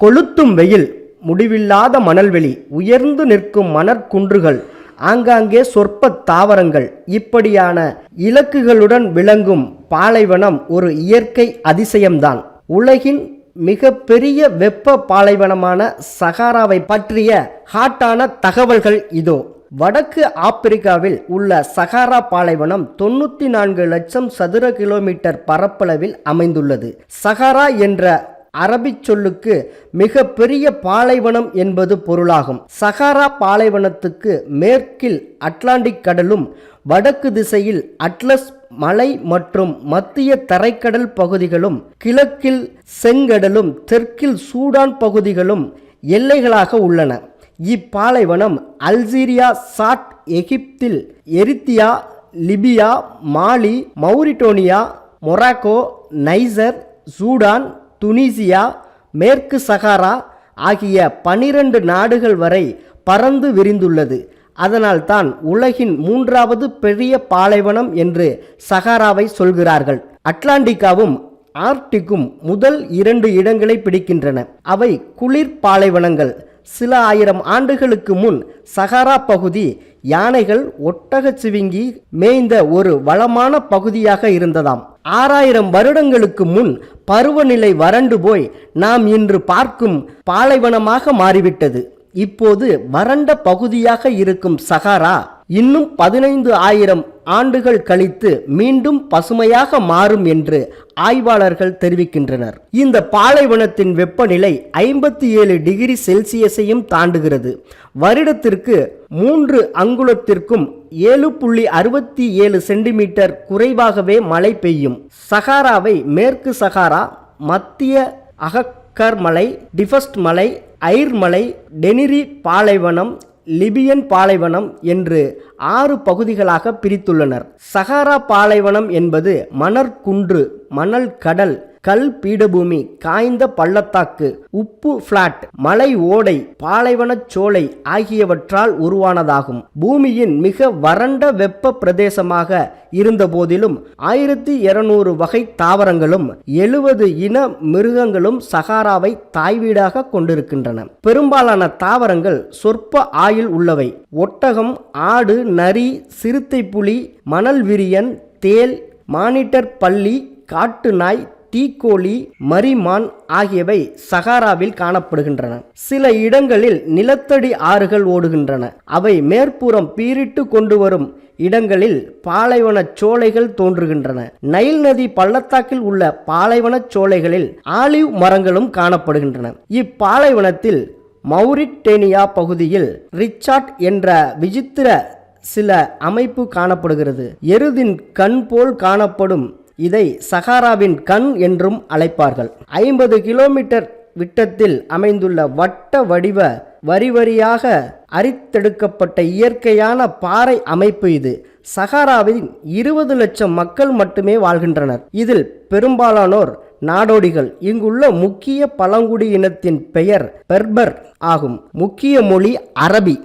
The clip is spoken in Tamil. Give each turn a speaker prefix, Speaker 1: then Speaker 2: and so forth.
Speaker 1: கொளுத்தும் வெயில் முடிவில்லாத மணல்வெளி உயர்ந்து நிற்கும் மணற்குன்றுகள் ஆங்காங்கே சொற்ப தாவரங்கள் இப்படியான இலக்குகளுடன் விளங்கும் பாலைவனம் ஒரு இயற்கை அதிசயம்தான். உலகின் மிக பெரிய வெப்ப பாலைவனமான சகாராவை பற்றிய ஹாட்டான தகவல்கள் இதோ. வடக்கு ஆப்பிரிக்காவில் உள்ள சகாரா பாலைவனம் தொண்ணூற்றி நான்கு லட்சம் சதுர கிலோமீட்டர் பரப்பளவில் அமைந்துள்ளது. சகாரா என்ற அரபிச் சொல்லுக்கு மிக பெரிய பாலைவனம் என்பது பொருளாகும். சகாரா பாலைவனத்துக்கு மேற்கில் அட்லாண்டிக் கடலும் வடக்கு திசையில் அட்லஸ் மலை மற்றும் மத்திய தரைக்கடல் பகுதிகளும் கிழக்கில் செங்கடலும் தெற்கில் சூடான் பகுதிகளும் எல்லைகளாக உள்ளன. இப்பாலைவனம் அல்ஜீரியா சாட் எகிப்தில் Eritrea Libya Mali Mauritania Morocco Niger Sudan Tunisia மேற்கு சகாரா ஆகிய பனிரெண்டு நாடுகள் வரை பறந்து விரிந்துள்ளது. அதனால்தான் உலகின் மூன்றாவது பெரிய பாலைவனம் என்று சகாராவை சொல்கிறார்கள். அட்லாண்டிக்காவும் ஆர்டிக்கும் முதல் இரண்டு இடங்களை பிடிக்கின்றன. அவை குளிர் பாலைவனங்கள். சில ஆயிரம் ஆண்டுகளுக்கு முன் சகாரா பகுதி யானைகள் ஒட்டகச் சிவிங்கி மேய்ந்த ஒரு வளமான பகுதியாக இருந்ததாம். ஆறாயிரம் வருடங்களுக்கு முன் பருவநிலை வறண்டு போய் நாம் இன்று பார்க்கும் பாலைவனமாக மாறிவிட்டது. இப்போது வறண்ட பகுதியாக இருக்கும் சகாரா இன்னும் பதினைந்து ஆயிரம் ஆண்டுகள் கழித்து மீண்டும் பசுமையாக மாறும் என்று ஆய்வாளர்கள் தெரிவிக்கின்றனர். இந்த பாலைவனத்தின் வெப்பநிலை ஐம்பத்தி ஏழு டிகிரி செல்சியஸையும் தாண்டுகிறது. வருடத்திற்கு மூன்று அங்குலத்திற்கும் ஏழு புள்ளி அறுபத்தி ஏழு சென்டிமீட்டர் குறைவாகவே மழை பெய்யும். சகாராவை மேற்கு சகாரா மத்திய அகக்கர் மலை டிஃபஸ்ட் மலை ஐர் மலை டெனிரி பாலைவனம் லிபியன் பாலைவனம் என்று ஆறு பகுதிகளாக பிரித்துள்ளனர். சஹாரா பாலைவனம் என்பது மணற்குன்று மணல் கடல் கல் பீடபூமி காய்ந்த பள்ளத்தாக்கு உப்பு பிளாட் மலை ஓடை பாலைவனச் சோலை ஆகியவற்றால் உருவானதாகும். பூமியின் மிக வறண்ட வெப்ப பிரதேசமாக இருந்த போதிலும் ஆயிரத்தி இருநூறு வகை தாவரங்களும் எழுபது இன மிருகங்களும் சகாராவை தாய்வீடாக கொண்டிருக்கின்றன. பெரும்பாலான தாவரங்கள் சொற்ப ஆயுள் உள்ளவை. ஒட்டகம் ஆடு நரி சிறுத்தை புலி மணல் விரியன் தேல் மானிட்டர் பள்ளி காட்டு நாய் தீக்கோழி மரிமான் ஆகியவை சகாராவில் காணப்படுகின்றன. சில இடங்களில் நிலத்தடி ஆறுகள் ஓடுகின்றன. அவை மேற்புறம் பீரிட்டு கொண்டு வரும் இடங்களில் பாலைவனச் சோலைகள் தோன்றுகின்றன. நைல் நதி பள்ளத்தாக்கில் உள்ள பாலைவனச் சோலைகளில் ஆலிவ் மரங்களும் காணப்படுகின்றன. இப்பாலைவனத்தில் மௌரிட்டேனியா பகுதியில் ரிச்சார்ட் என்ற விசித்திர சில அமைப்பு காணப்படுகிறது. எருதின் கண் போல் காணப்படும் இதை சகாராவின் கண் என்றும் அழைப்பார்கள். ஐம்பது கிலோமீட்டர் விட்டத்தில் அமைந்துள்ள வட்ட வடிவ வரி வரியாக அரித்தெடுக்கப்பட்ட இயற்கையான பாறை அமைப்பு இது. சகாராவில் இருபது லட்சம் மக்கள் மட்டுமே வாழ்கின்றனர். இதில் பெரும்பாலானோர் நாடோடிகள். இங்குள்ள முக்கிய பழங்குடி இனத்தின் பெயர் பெர்பர் ஆகும். முக்கிய மொழி அரபி.